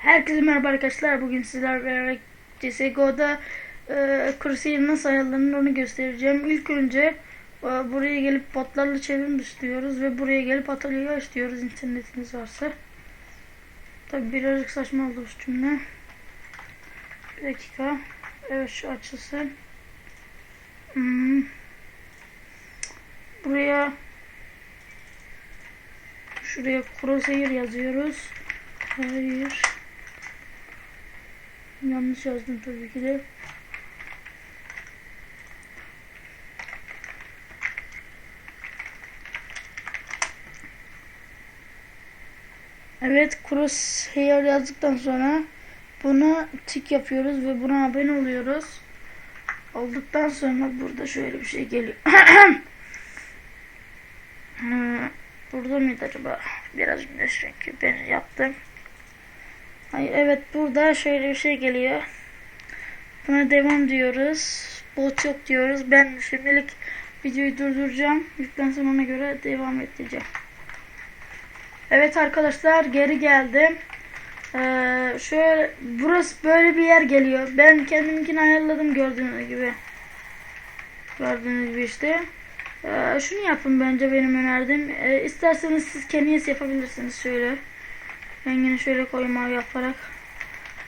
Herkese merhaba arkadaşlar. Bugün sizlerle beraber CSGO'da e, Crusader nasıl ayarlanır onu göstereceğim. İlk önce e, buraya gelip botlarla çevrim istiyoruz ve buraya gelip atölyeyi istiyoruz internetiniz varsa. Tabi birazcık saçma oldu bu cümle. Bir dakika. Evet şu açılsın. Hmm. Buraya şuraya Crusader yazıyoruz. Hayır. Yanlış yazdım tabii ki de. Evet crosshair yazdıktan sonra bunu tik yapıyoruz ve buna abone oluyoruz. Olduktan sonra burada şöyle bir şey geliyor. Burada mıydı acaba? Biraz çünkü ben yaptım. Hayır evet burada şöyle bir şey geliyor. Buna devam diyoruz. Bot yok diyoruz. Ben şimdilik videoyu durduracağım. Yüklensin ona göre devam edeceğim. Evet arkadaşlar geri geldim. Ee, şöyle burası böyle bir yer geliyor. Ben kendimkini ayarladım gördüğünüz gibi. Gördüğünüz gibi işte. Ee, şunu yapın bence benim önerdiğim. Ee, isterseniz siz kendiniz yapabilirsiniz şöyle. Rengini şöyle koyma yaparak.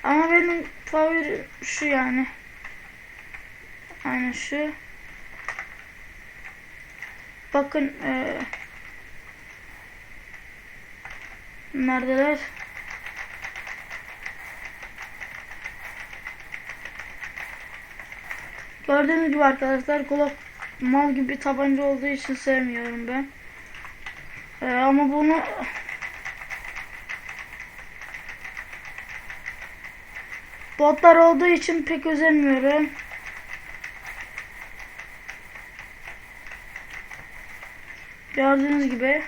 Ama benim favori şu yani. Aynen şu. Bakın ee, neredeler? Gördüğünüz gibi arkadaşlar Glock mal gibi tabanca olduğu için sevmiyorum ben. Ee, ama bunu botlar olduğu için pek özenmiyorum. Gördüğünüz gibi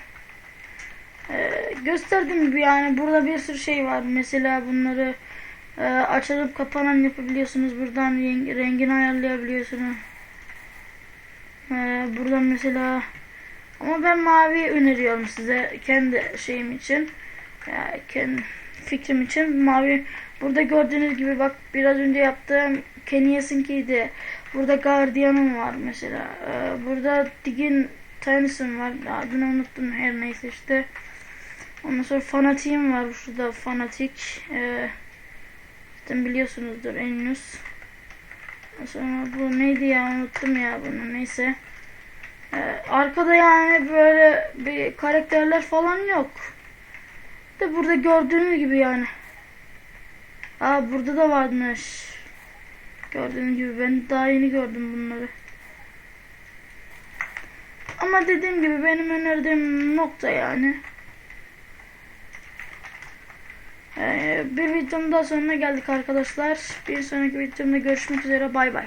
ee, gösterdiğim gibi yani burada bir sürü şey var. Mesela bunları e, açılıp kapanan yapabiliyorsunuz. Buradan rengini ayarlayabiliyorsunuz. Ee, buradan mesela ama ben mavi öneriyorum size kendi şeyim için. Yani kendi fikrim için mavi. Burada gördüğünüz gibi bak biraz önce yaptığım Kenyas'ınkiydi. Burada Guardian'ım var mesela. Ee, burada Digin Tennyson var. Adını unuttum her neyse işte. Ondan sonra Fanatik'im var. Şurada Fanatik. Ee, zaten biliyorsunuzdur Ennus. Sonra bu neydi ya unuttum ya bunu neyse. Ee, arkada yani böyle bir karakterler falan yok. De burada gördüğünüz gibi yani. Aa burada da varmış. Gördüğünüz gibi ben daha yeni gördüm bunları. Ama dediğim gibi benim önerdiğim nokta yani. Ee, bir videonun daha sonuna geldik arkadaşlar. Bir sonraki videomda görüşmek üzere. Bay bay.